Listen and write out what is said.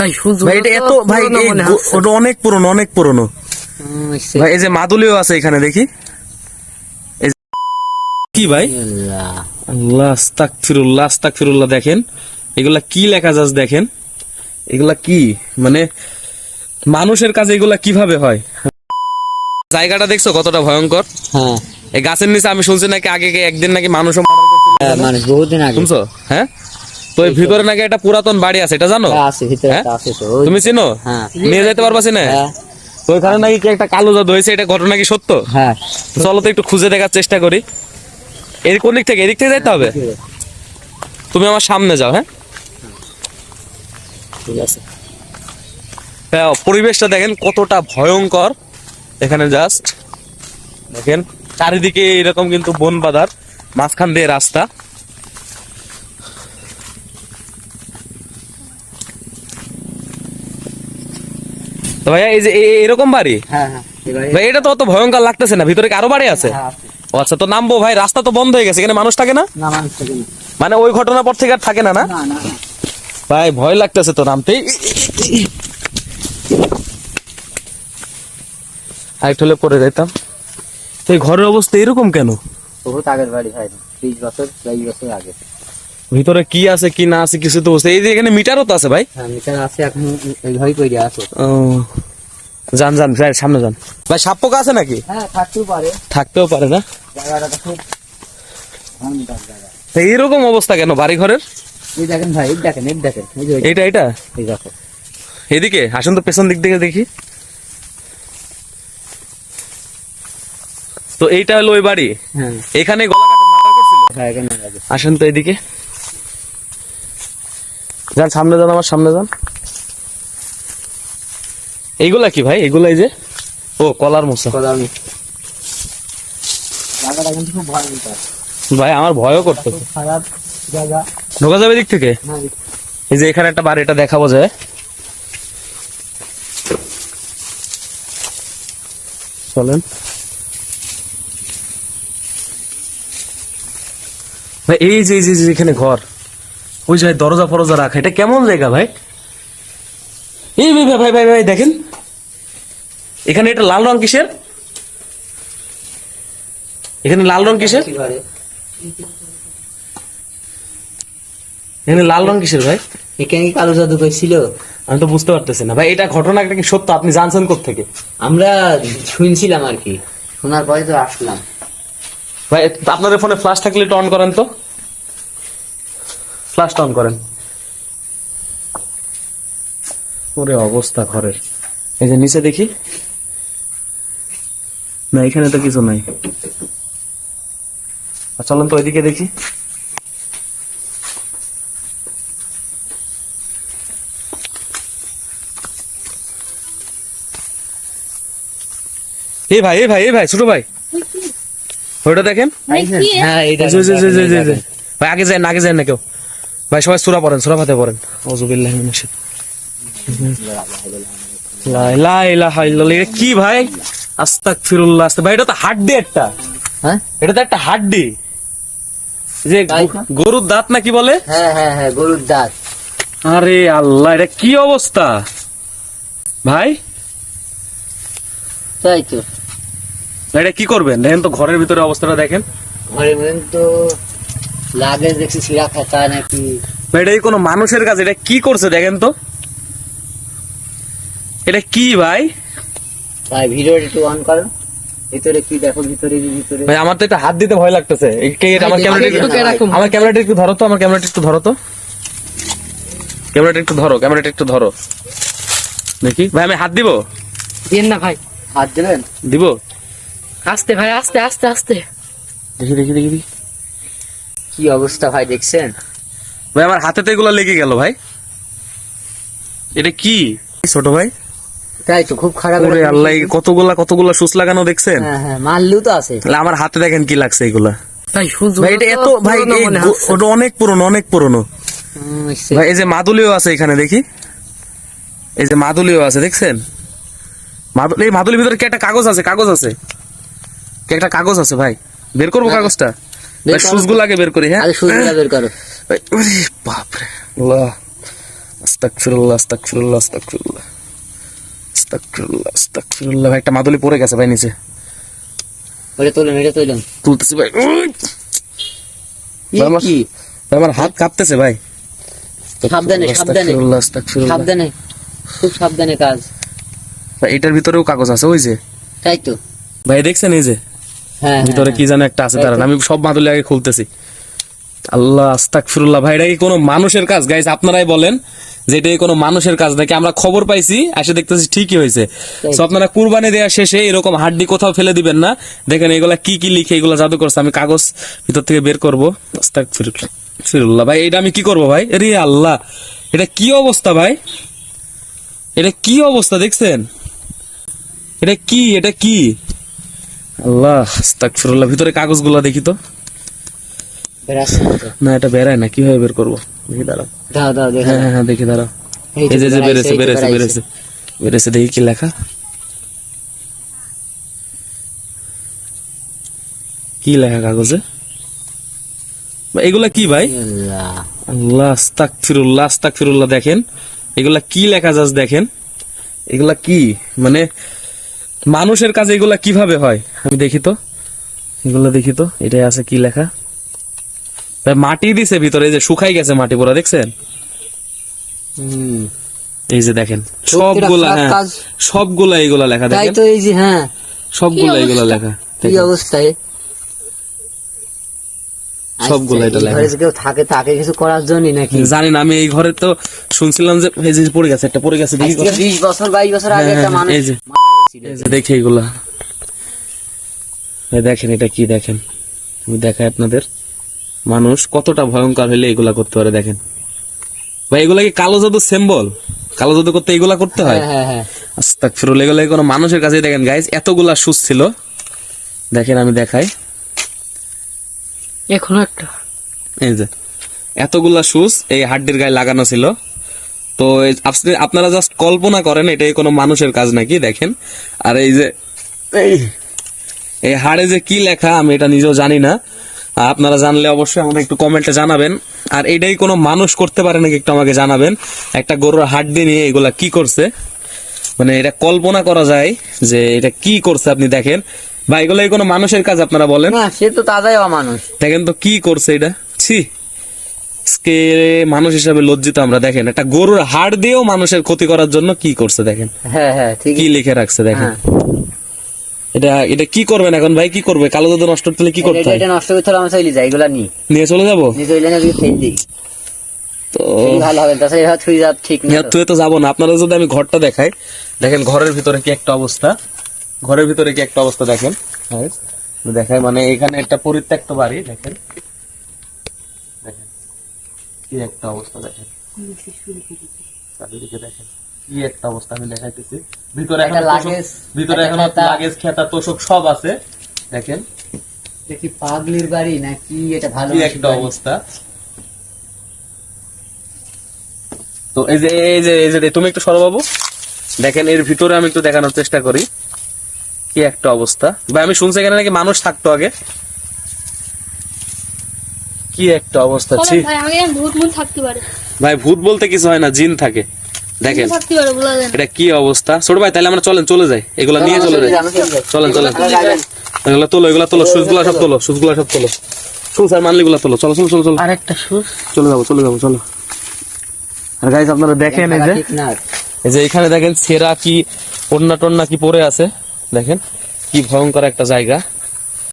ভাই সুযোগ ভাই এটা এত ভাই ওটা অনেক পুরনো অনেক পুরনো। ভাই এই যে মাদুলিও আছে এখানে দেখি। কি ভাই? ফিরুল্লাহ আস্তাক ফিরুল্লাহ দেখেন। এগুলা কি লেখা যাচ্ছে দেখেন? এগুলা কি? মানে মানুষের কাছে এগুলা কীভাবে হয়? জায়গাটা দেখছ কতটা ভয়ঙ্কর? হ্যাঁ। এই গাছের নিচে আমি শুনছি নাকি আগে একদিন নাকি মানুষও মারা গেছিল। হ্যাঁ, মানুষ বহুদিন আগে। শুনছো? হ্যাঁ? তো ভিতরে নাকি একটা পুরাতন বাড়ি আছে এটা জানো? হ্যাঁ, আছে ভিতরে হ্যাঁ? আছে তো তুমি চিনো? হ্যাঁ। নিয়ে যেতে পারবা চিনে? হ্যাঁ। তো ওইখানে নাকি কি একটা কালো জাদু হয়েছে এটা ঘটনা কি সত্য? হ্যাঁ। চলো তো একটু খুঁজে দেখার চেষ্টা করি। এর কোন দিক থেকে? এদিক থেকে যাইতে হবে? তুমি আমার সামনে যাও হ্যাঁ? ঠিক আছে। হ্যাঁ, পরিবেশটা দেখেন কতটা ভয়ঙ্কর। এখানে জাস্ট দেখেন চারিদিকে এরকম কিন্তু বন বাঁধার মাঝখান দিয়ে রাস্তা। তো ভাইয়া এই যে এরকম বাড়ি? হ্যাঁ হ্যাঁ। এবারে ভাই এটা তো অত ভয়ঙ্কর লাগতেছে না ভিতরে কি আরও বাড়ি আছে? হ্যাঁ, ও আচ্ছা তো নামবো ভাই রাস্তা তো বন্ধ হয়ে গেছে এখানে মানুষ থাকে না। মানে ওই ঘটনার পর থেকে আর থাকে না না। ভাই ভয় লাগতেছে তো নামতেই হাইট হলে পরে যাইতাম। এই ঘরের অবস্থা এরকম কেন? বহুত আগের বাড়ি হয় বিশ বছর বাইশ বছর আগে। ভিতরে কি আছে কি না আছে কিছু তো এই যে এখানে মিটারও তো আছে ভাই? হ্যাঁ মিটার আছে এখন এইভাবেই করে আছে ও, যান যান ভাই সামনে যান। ভাই সাপ পোকা আছে নাকি? হ্যাঁ থাকতেও পারে। থাকতেও পারে না? জায়গাটা খুব তো এইরকম অবস্থা কেন বাড়ি ঘরের এই দেখেন ভাই দেখেন এই দেখেন এইটা এটা এই দেখো। এদিকে আসুন তো পেছন দিক থেকে দেখি। তো এইটা হলো ওই বাড়ি? হ্যাঁ। এখানে গলা কাটা মাথা করছিল আসেন তো এদিকে। যান সামনে যান আমার সামনে যান। এইগুলা কি ভাই? এগুলা এই যে? ও কলার মোসা। কলার জায়গাটা কিন্তু খুব ভয়ঙ্কর ভাই আমার ভয়ও করতে ঢোকা যাবে দিক থেকে? হ্যাঁ এই যে এখানে একটা বাড়ি এটা দেখাবো যায় চলেন। ভাই এই যে এই যে এই যে এখানে ঘর। ওই যে দরজা ফরজা রাখা এটা কেমন জায়গা ভাই? এই ভাই ভাই ভাই ভাই দেখেন। এখানে এটা লাল রং কিসের? এখানে লাল রং কিসের? এখানে লাল রং কিসের ভাই? এখানে কি কালো জাদু ছিল? আমি তো বুঝতে পারতেছি না। ভাই এটা ঘটনা একটা কি সত্য? আপনি জানছেন থেকে আমরা শুনছিলাম আর কি। শোনার পরে তো আসলাম। ভাই আপনাদের ফোনে ফ্ল্যাশ থাকলে একটু অন করেন তো। ফ্ল্যাশটা অন করেন। ওরে অবস্থা ঘরের। এই যে নিচে দেখি। না এখানে তো কিছু নাই। চলেন তো ওইদিকে দেখি। এই ভাই এই ভাই এই ভাই ছোট ভাই। ওইটা দেখেন? হ্যাঁ এইটা জি, জি, জি, জি, জি, জি। ভাই আগে যায় না আগে যায় না কেউ। ভাই সবাই সুরা পড়েন সুরা ফাতে পড়েন। এটা কি ভাই? আস্তাগফিরুল্লাহ আস্তাগ ভাই এটা তো হাড্ডি একটা। হ্যাঁ? এটা তো একটা হাড্ডি। যে? গরুর দাঁত না কি বলে? হ্যাঁ হ্যাঁ হ্যাঁ গরুর দাঁত। আরে আল্লাহ এটা কি অবস্থা? ভাই? তাই তো। এটা কি করবেন? দেখেন তো ঘরের ভিতরে অবস্থাটা দেখেন। ঘরে মধ্যে তো লাগে দেখছি শিরা খাতা নাকি? এটা কোনো মানুষের কাছে এটা কি করছে দেখেন তো? এটা কি ভাই? ভাই ভিডিওটা একটু অন করো ভিতরে কি দেখো ভিতরে ভিতরে? ভাই আমার তো এটা হাত দিতে ভয় লাগতেছে। এই আমার ক্যামেরাটা আমার ক্যামেরাটা একটু ধরো তো আমার ক্যামেরাটা একটু ধরো তো। ক্যামেরাটা একটু ধরো ক্যামেরাটা একটু ধরো। দেখি। ভাই আমি হাত দিব? দিন না ভাই। হাত দেবেন? দিব? আস্তে ভাই আস্তে আস্তে আস্তে। দেখি দেখি দেখি দেখি। কি অবস্থা ভাই দেখছেন? ভাই আমার হাতে তো এগুলো লেগে গেল ভাই। এটা কি? ছোট ভাই। তাই তো খুব খারাপ ওরে আল্লাহ এই কতগুলা কতগুলা সুস লাগানো দেখছেন? হ্যাঁ হ্যাঁ মারলু তো আছে। তাহলে আমার হাতে দেখেন কি লাগছে এগুলা। ভাই ভাই এটা এত ভাই ওটা অনেক পুরনো অনেক পুরনো। ভাই এই যে মাদুলিও আছে এখানে দেখি। এই যে মাদুলিও আছে দেখছেন? মাদুলি এই মাদুলির ভিতরে কি একটা কাগজ আছে কাগজ আছে? কি একটা কাগজ আছে ভাই? বের করব কাগজটা? সুজগুলাকে বের করি হ্যাঁ? সুযোগ বের করো। ওরে বাপরে। আল্লাহ আস্তাগফিরুল্লাহ আস্তাগফিরুল্লাহ আস্তাগফিরুল্লাহ। আস্তাগফিরুল্লাহ আস্তাগফিরুল্লাহ। ভাই একটা মাদুলি পড়ে গেছে ভাই নিচে। ওটা তোলেন এটা তোলেন তুলতেছি ভাই কি? ভাই, আমার হাত কাঁপতেছে ভাই। সাবধানে সাবধানে। সাবধানে। খুব সাবধানে কাজ। ভাই, এটার ভিতরেও কাগজ আছে ওই যে। তাই তো। ভাই দেখছেন এই যে? ভিতরে কি জানো একটা আছে তাই তো। দাঁড়ান আমি সব মাদুলি আগে খুলতেছি। আল্লাহ আস্তাগফিরুল্লাহ ভাই এটা কি কোনো মানুষের কাজ? গাইস আপনারাই বলেন যে এটা কি কোনো মানুষের কাজ? নাকি আমরা খবর পাইছি এসে দেখতেছি ঠিকই হয়েছে। তো। আপনারা কুরবানি দেওয়া শেষে এরকম হাড্ডি কোথাও ফেলে দিবেন না। দেখেন এগুলা কি কি লিখে এগুলা জাদু করছে আমি কাগজ ভিতর থেকে বের করব। আস্তাগফিরুল্লাহ। ভাই এটা আমি কি করব ভাই? রে আল্লাহ এটা কি অবস্থা ভাই? এটা কি অবস্থা দেখছেন? এটা কি এটা কি? আল্লাহ আস্তাগফিরুল্লাহ। ভিতরে কাগজগুলো দেখি তো। না এটা বেরায় না কীভাবে বের করব? দেখি দাঁড়াও। হ্যাঁ হ্যাঁ হ্যাঁ দেখি দাঁড়াও। এই যে যে বেরেছে বেরেছে বেরেছে বেরেছে দেখি কি লেখা। কি লেখা কাগজে? এগুলা কি ভাই? আল্লাহ। আল্লাহ আস্তাক ফিরুল্লাহ আস্তাক ফিরুল্লাহ দেখেন। এগুলা কি লেখা যাচ্ছে দেখেন। এগুলা কি? মানে মানুষের কাজে এগুলা কীভাবে হয়? আমি দেখি তো। এগুলা দেখি তো এটাই আছে কি লেখা? মাটি দিছে ভিতরে যে শুকাই গেছে মাটি পুরো দেখছেন? এই যে দেখেন সবগুলা হ্যাঁ সবগুলা এগুলা লেখা তাই দেখেন? তো এই যে হ্যাঁ। সবগুলা এগুলা লেখা কি দেখেন। অবস্থায়? সবগুলো এটা আচ্ছা, এই লেখা। কেউ থাকে তাকে কিছু করার জন্যই নাকি? জানি না আমি এই ঘরে তো শুনছিলাম যে এই যে পড়ে গেছে একটা পড়ে গেছে দেখি আজকে বিশ বছর বাইশ বছর আগে হ্যাঁ, একটা হ্যাঁ, মানুষ এই যে। দেখি এগুলা। দেখেন এটা কি দেখেন? আমি দেখাই আপনাদের। মানুষ কতটা ভয়ঙ্কর হলে এগুলা করতে পারে দেখেন। ভাই এগুলা কি কালো জাদু সিম্বল কালো জাদু করতে এগুলা করতে হয়? হ্যাঁ হ্যাঁ হ্যাঁ। আস্তাক ফিরুল এগুলো কোনো মানুষের কাছে দেখেন। গাইজ এতগুলা সুস ছিল। দেখেন আমি দেখাই। এখনও একটা। এই যে এতগুলা সুস এই হাড্ডির গায়ে লাগানো ছিল। তো আপনি- আপনারা জাস্ট কল্পনা করেন এটাই কোনো মানুষের কাজ নাকি? দেখেন। আর এই যে এই হাড়ে যে কি লেখা আমি এটা নিজেও জানি না। আপনারা জানলে অবশ্যই আমাকে একটু কমেন্টে জানাবেন। আর এটাই কোনো মানুষ করতে পারে নাকি একটু আমাকে জানাবেন। একটা গরুর হাড্ডি নিয়ে এগুলা কি করছে? মানে এটা কল্পনা করা যায় যে এটা কি করছে আপনি দেখেন। বা এগুলাই কোনো মানুষের কাজ আপনারা বলেন। না সে তো তাজাই অমানুষ। দেখেন তো কি করছে এটা। ছি। আজকে মানুষ হিসাবে লজ্জিত আমরা দেখেন একটা গরুর হাড় দিয়েও মানুষের ক্ষতি করার জন্য কি করছে দেখেন। হ্যাঁ হ্যাঁ কি লিখে রাখছে দেখেন। হ্যাঁ। এটা এটা কি করবেন এখন ভাই? কি করবে? কালো নষ্ট করতে কি করতে এটা- নষ্ট করতে আমরা চলে যাই এগুলা নি নিয়ে চলে যাব? নিয়ে চলে যাই ফেল দিই। তো ভালো হবে তাছাড়া থুই যাওয়া ঠিক না তুই তো। যাব না। আপনারা যদি আমি ঘরটা দেখাই দেখেন ঘরের ভিতরে কি একটা অবস্থা। ঘরের ভিতরে কি একটা অবস্থা দেখেন। দেখাই মানে এখানে একটা পরিত্যক্ত বাড়ি দেখেন। কি একটা অবস্থা দেখেন? চারিদিকে দেখেন কি একটা অবস্থা আমি দেখাইতেছি। ভিতরে এখন লাগেজ, ভিতরে এখন লাগেজ খেতা তোষক সব আছে। দেখেন। কি পাগলির বাড়ি নাকি এটা ভালো একটা অবস্থা। তো এই যে এই যে এই যে তুমি একটু সরো বাবু। দেখেন এর ভিতরে আমি একটু দেখানোর চেষ্টা করি। কি একটা অবস্থা। ভাই আমি শুনছি এখানে নাকি মানুষ থাকতো আগে। কি একটা অবস্থা? ছি। ভাই আমাকে ভূত মুত থাকতে পারে। ভাই ভূত বলতে কিছু হয় না জিন থাকে। দেখেন। পারে এটা কি অবস্থা? ছোট ভাই তাহলে আমরা চলেন চলে যাই। এগুলো নিয়ে চলে যাই। চলেন চলেন। এগুলো তোলো এগুলো তোলো সুচগুলো সব তোলো সুচগুলো সব তোলো। সুচ আর মানলিগুলো তোলো। চলো চলো চলো চলো। আর একটা সুস চলে যাব চলে যাব চলো। আর গাইজ আপনারা দেখেন এই যে এই যে এখানে দেখেন ছেঁড়া কি ওন্না টন্না কি পড়ে আছে? দেখেন কি ভয়ঙ্কর একটা জায়গা।